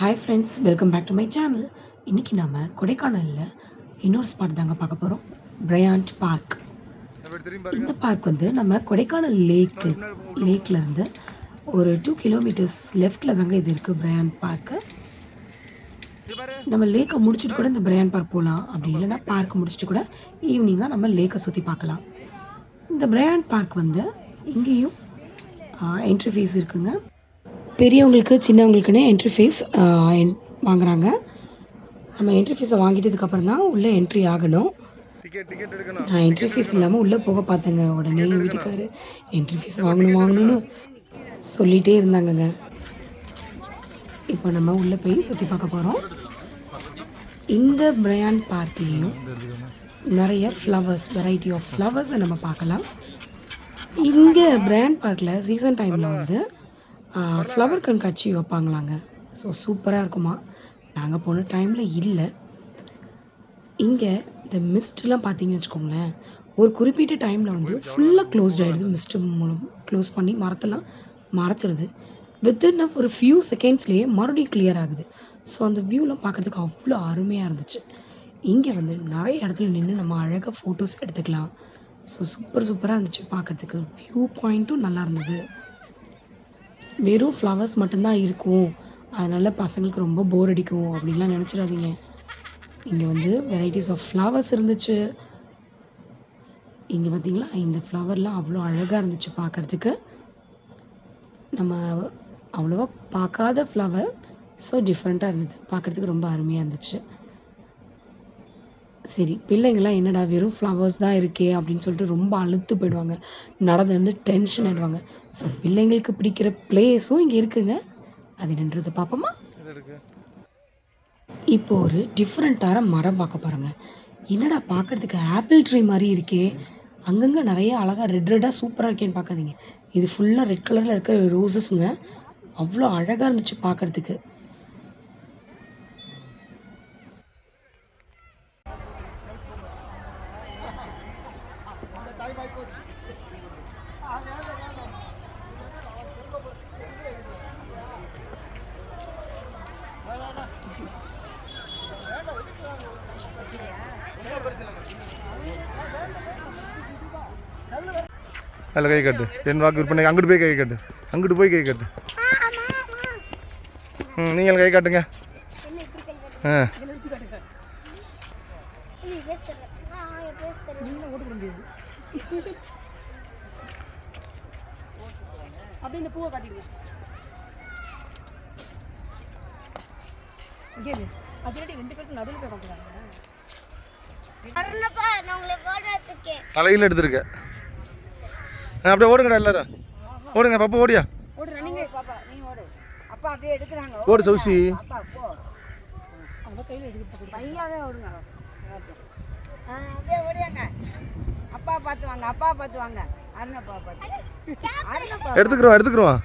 Hi friends welcome back to my channel இன்றைக்கி நாம் கொடைக்கானலில் இன்னொரு ஸ்பாட் தாங்க பார்க்க போகிறோம் பிரையாண்ட் பார்க் இந்த பார்க் வந்து நம்ம கொடைக்கானல் லேக்கு லேக்லேருந்து ஒரு டூ கிலோமீட்டர்ஸ் லெஃப்டில் தாங்க இது இருக்குது பிரையாண்ட் பார்க்கு நம்ம லேக்கை முடிச்சுட்டு கூட இந்த பிரையாண்ட் பார்க் போகலாம் அப்படி இல்லைன்னா பார்க் முடிச்சுட்டு கூட ஈவினிங்காக நம்ம லேக்கை சுற்றி பார்க்கலாம். இந்த பிரையாண்ட் பார்க் வந்து இங்கேயும் என்ட்ரி ஃபீஸ் இருக்குங்க. பெரியவங்களுக்கு சின்னவங்களுக்குன்னு என்ட்ரி ஃபீஸ் வாங்குறாங்க. நம்ம என்ட்ரி ஃபீஸை வாங்கிட்டதுக்கப்புறம் தான் உள்ளே என்ட்ரி ஆகணும். நான் என்ட்ரி ஃபீஸ் இல்லாமல் உள்ளே போக பார்த்தேங்க. உடனே என் வீட்டுக்காரு என்ட்ரி ஃபீஸ் வாங்கணும் வாங்கணும்னு சொல்லிகிட்டே இருந்தாங்கங்க. இப்போ நம்ம உள்ளே போய் சுற்றி பார்க்க போகிறோம் இந்த பிரையான் பார்க்லேயும் நிறைய ஃப்ளவர்ஸ் வெரைட்டி ஆஃப் ஃப்ளவர்ஸை நம்ம பார்க்கலாம். இங்கே பிரையான் பார்க்கில் சீசன் டைமில் வந்து ஃப்ளவர் கண்காட்சி வைப்பாங்களாங்க. ஸோ சூப்பராக இருக்குமா? நாங்கள் போன டைமில் இல்லை. இங்கே இந்த மிஸ்ட்லாம் பார்த்தீங்கன்னு வச்சுக்கோங்களேன். ஒரு குறிப்பிட்ட டைமில் வந்து ஃபுல்லாக க்ளோஸ்ட் ஆகிடுது மிஸ்ட்டு மூலம் க்ளோஸ் பண்ணி மரத்தெல்லாம் மறைச்சிடுது வித்தின் ஒரு ஃபியூ செகண்ட்ஸ்லேயே மறுபடியும் கிளியர் ஆகுது. ஸோ அந்த வியூலாம் பார்க்குறதுக்கு அவ்வளோ அருமையாக இருந்துச்சு. இங்கே வந்து நிறைய இடத்துல நின்று நம்ம அழகாக ஃபோட்டோஸ் எடுத்துக்கலாம். ஸோ சூப்பர் சூப்பராக இருந்துச்சு பார்க்குறதுக்கு வியூ பாயிண்ட்டும் நல்லா இருந்தது. வெறும் ஃப்ளவர்ஸ் மட்டும்தான் இருக்கும். அதனால் பசங்களுக்கு ரொம்ப போர் அடிக்கும். அப்படின்லாம் நினச்சிடாதீங்க. இங்கே வந்து வெரைட்டிஸ் ஆஃப் ஃப்ளவர்ஸ் இருந்துச்சு. இங்கே பார்த்தீங்களா இந்த ஃப்ளவர்லாம் அவ்வளோ அழகாக இருந்துச்சு பார்க்குறதுக்கு நம்ம அவ்வளோவா பார்க்காத ஃப்ளவர் ஸோ டிஃப்ரெண்ட்டாக இருந்தது. பார்க்குறதுக்கு ரொம்ப அருமையாக இருந்துச்சு. சரி பிள்ளைங்களாம் என்னடா வெறும் ஃப்ளவர்ஸ் தான் இருக்கே அப்படின்னு சொல்லிட்டு ரொம்ப அழுத்து போயிடுவாங்க. நடந்து நடந்து டென்ஷன் ஆகிடுவாங்க ஸோ பிள்ளைங்களுக்கு பிடிக்கிற பிளேஸும் இங்கே இருக்குங்க. அது என்னன்றது பார்ப்போமா? இப்போ ஒரு டிஃப்ரெண்ட்டான மரம் பார்க்க பாருங்க என்னடா பார்க்கறதுக்கு ஆப்பிள் ட்ரீ மாதிரி இருக்கே. அங்கங்கே நிறைய அழகாக ரெட் ரெட்டாக சூப்பராக இருக்கேன்னு பார்க்காதீங்க. இது ஃபுல்லாக ரெட் கலரில் இருக்கிற ரோசஸ்ங்க அவ்வளோ அழகாக இருந்துச்சு பார்க்கறதுக்கு. அதில் கை கட்டு. என் வாக்கு விற்பனை அங்கிட்டு போய் கை கட்டு. அங்கிட்டு போய் கை கட்டு. ம் நீங்கள் கை காட்டுங்க. ஆ. அப்படி இந்த பூவை காட்டிடுங்க. ரெண்டு பேருக்கு நடுவில் போய் எடுத்துருக்கேன். அப்படியே ஓடுங்கடா எல்லாரும். ஓடுங்க பாப்பா ஓடியா? ஓடு ரன்னிங் பாப்பா நீ ஓடு. அப்பா அப்படியே எடுக்கிறாங்க. ஓடு சௌசி. அப்பா பார்த்து வாங்க அப்பா பார்த்து வாங்க அருணப்பா பார்த்து எடுத்துக்கிறோம் எடுத்துக்கிறோம்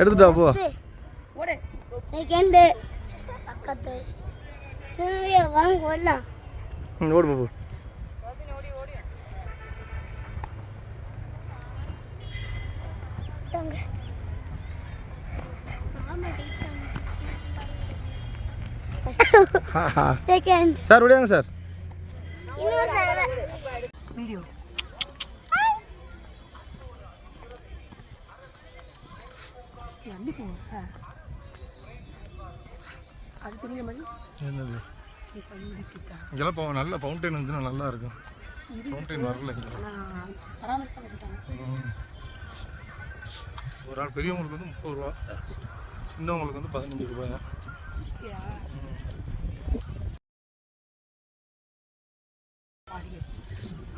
எடுத்துட்டா போ. ஓடு. செகண்ட். பக்கத்து. வாங்க ஓடலாம். ம் ஓடு பாப்பா தாங்க செகண்ட் சார் ஓடியாங்க சார் வீடியோ அது தெரியல மாதிரி என்னது? நீ சங்கீதா இங்கெல்லாம் போ நல்ல ஃபவுண்டைன் வந்துச்சுன்னா நல்லா இருக்கும். ஃபவுண்டைன் வரல இங்க. ஒரு ஆள் பெரியவங்களுக்கு வந்து முப்பது ரூபா சின்னவங்களுக்கு வந்து பதினஞ்சு ரூபாய்?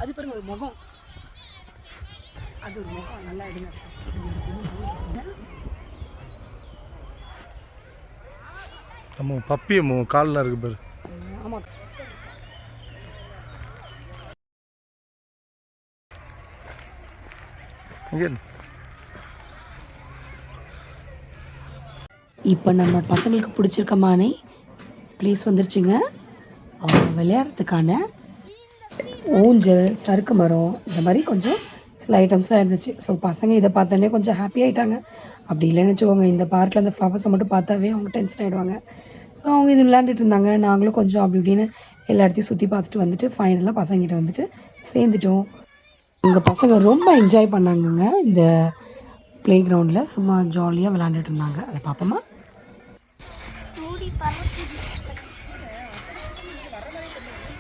அது பாருங்க ஒரு முகம். அது ஒரு முகம் நல்லா எடுங்க. நம்ம பப்பி கால்லாம் இருக்கு பாரு. ஆமாம் இங்கே இப்போ நம்ம பசங்களுக்கு பிடிச்சிருக்க மானை ப்ளேஸ் வந்துருச்சுங்க. அவங்க விளையாடுறதுக்கான ஊஞ்சல் சறுக்கு மரம் இந்த மாதிரி கொஞ்சம் சில ஐட்டம்ஸாக இருந்துச்சு. ஸோ பசங்க இதை பார்த்தோன்னே கொஞ்சம் ஹாப்பி ஆகிட்டாங்க அப்படி இல்லைன்னு வச்சுக்கோங்க இந்த பார்க்கில் அந்த ஃப்ளவர்ஸை மட்டும் பார்த்தாவே அவங்க டென்ஷன் ஆகிடுவாங்க ஸோ அவங்க இது விளையாண்டுட்டு இருந்தாங்க. நாங்களும் கொஞ்சம் அப்படி இப்படின்னு எல்லா இடத்தையும் சுற்றி பார்த்துட்டு வந்துட்டு ஃபைனலாக பசங்கிட்ட வந்துட்டு சேர்ந்துட்டோம். எங்கள் பசங்க ரொம்ப என்ஜாய் பண்ணாங்கங்க. இந்த ப்ளே கிரவுண்டில் சும்மா ஜாலியாக விளாண்டுட்டு இருந்தாங்க. அதை பார்ப்போமா?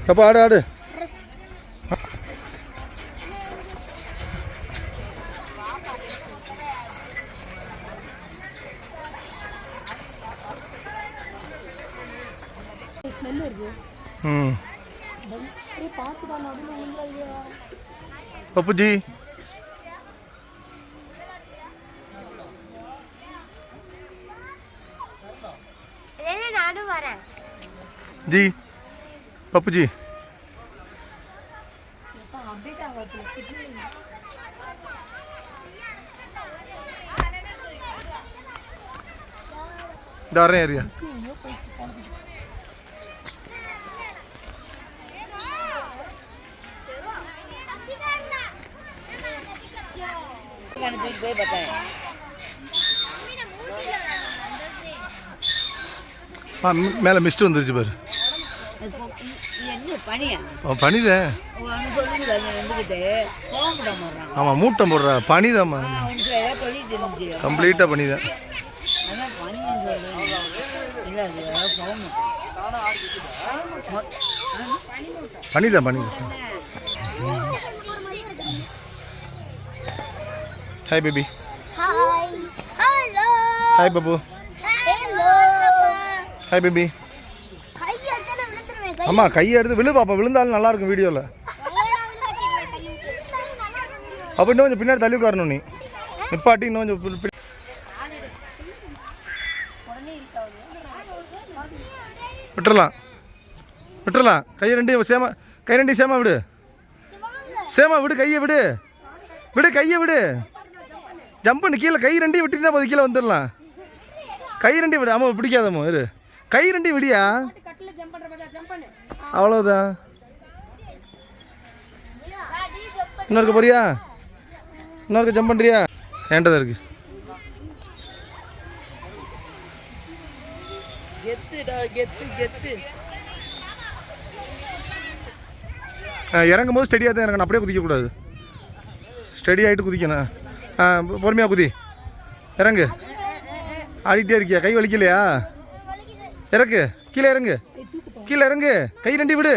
அப்போ ஆடு ஆடு. ம். பப்புஜி. ஜி பப்புஜி இந்த வரேன் ஏரியா அனுப்பிட்டு போய் பார்த்தேன் ஆ மேலே மிஸ்ட் வந்துருச்சு பாரு மாட்டான் ஆமாம் மூட்டம் போடுறா. பனிதாம்மா கம்ப்ளீட்டாக பனிதான் பனிதான் பனிதான் hi baby hi hello hi Babu hello hi baby கை எடுத்து விழுந்துருவேன் கை அம்மா கையை எடுத்து விழு பாப்பா விழுந்தாலும் நல்லா இருக்கும் வீடியோவில் அப்போ இன்னும் கொஞ்சம் பின்னாடி தள்ளி உட்காரணும் நீ. நிப்பாட்டி இன்னும் கொஞ்சம் விட்டுறலாம். விட்டுறலாம். கையை ரெண்டையும் சேமா கை ரெண்டையும் சேமா விடு. சேமா விடு கையை விடு. விடு கையை விடு. ஜம்ப் பண்ணு கீழே கை ரெண்டையும் விட்டுட்டா போது கீழே வந்துடலாம். கை ரெண்டையும் விடு. ஆமாம் பிடிக்காதம்மா இரு. கை ரெண்டையும் விடியா? அவ்வளோதான் இன்னொருக்க போறியா? இன்னொருக்க ஜம்ப் பண்ணுறியா ஏண்டதா இருக்கு? கெத்துடா கெத்து கெத்து. ஆ, இறங்கும் போது ஸ்டெடியாக தான் இறங்கணும். அப்படியே குதிக்கக்கூடாது. ஸ்டெடி ஆகிட்டு குதிக்கணும். பொறுமையாக குதி. இறங்கு. ஆடிட்டே இருக்கியா? கை வலிக்கலையா? இறக்கு. கீழே இறங்கு. கீழே இறங்கு. கை ரெண்டி விடு.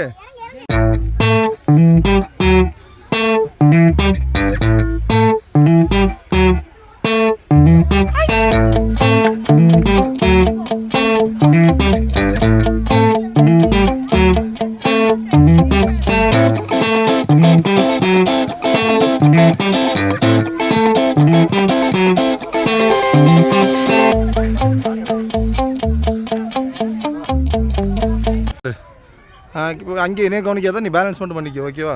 இப்போ அங்கே என்னைய கவனிக்காத நீ பேலன்ஸ் மட்டும் பண்ணிக்க ஓகேவா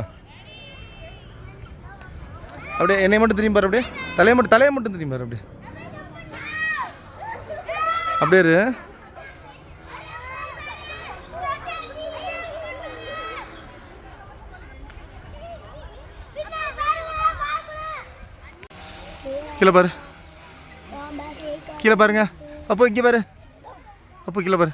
அப்படியே என்னை மட்டும் திரும்பி பாரு அப்படியே. தலையை மட்டும் தலையை மட்டும் திரும்பி பாரு அப்படியே. அப்படியே இரு. கீழே பாரு. கீழே பாருங்க. அப்போ இங்கே பாரு. அப்போ கீழே பாரு.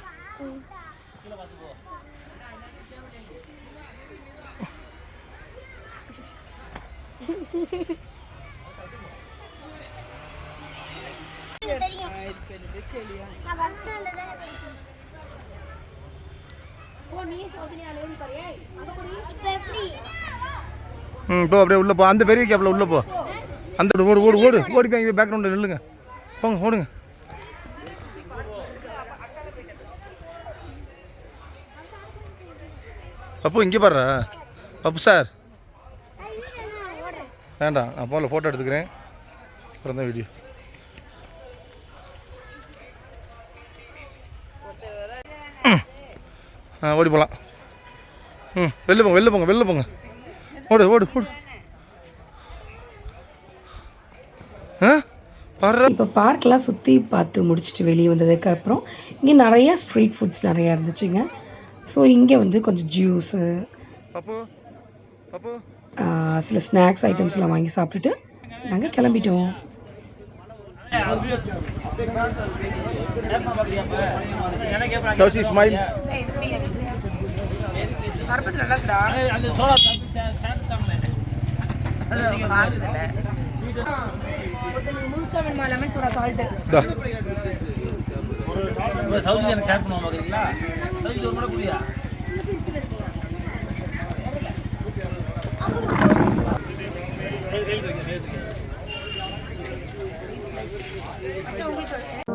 ம் இப்போ அப்படியே உள்ளே போ. அந்த பெரிய கேப்பில் உள்ளே போ. அந்த ஓடு ஓடு ஓடு. ஓடி போய் பேக்ரவுண்டில் நில்லுங்க. போங்க ஓடுங்க. பப்பு இங்கே பாரு பப்பு சார் வேண்டாம் நான் போல ஃபோட்டோ எடுத்துக்கிறேன். அப்புறம் தான் வீடியோ ஆ ஓடி போகலாம் ம் வெளில போங்க வெளில போங்க வெளில போங்க. ஓடு ஓடு ஓடு. ஆ? பாரு இப்போ பார்க்கெலாம் சுற்றி பார்த்து முடிச்சுட்டு வெளியே வந்ததுக்கு அப்புறம் இங்கே நிறையா ஸ்ட்ரீட் ஃபுட்ஸ் நிறையா இருந்துச்சுங்க. ஸோ இங்கே வந்து கொஞ்சம் ஜூஸு சில ஸ்நாக்ஸ் ஐட்டம்ஸ்லாம் வாங்கி சாப்பிட்டுட்டு நாங்கள் கிளம்பிட்டோம். சௌசி ஸ்மைல் நல்லா இருக்குடா அந்த எனக்கு ஷேர் பண்ணுவோம் பார்க்குறீங்களா சவுதி ஒரு முறை குடியா? レールで行け、レールで行け。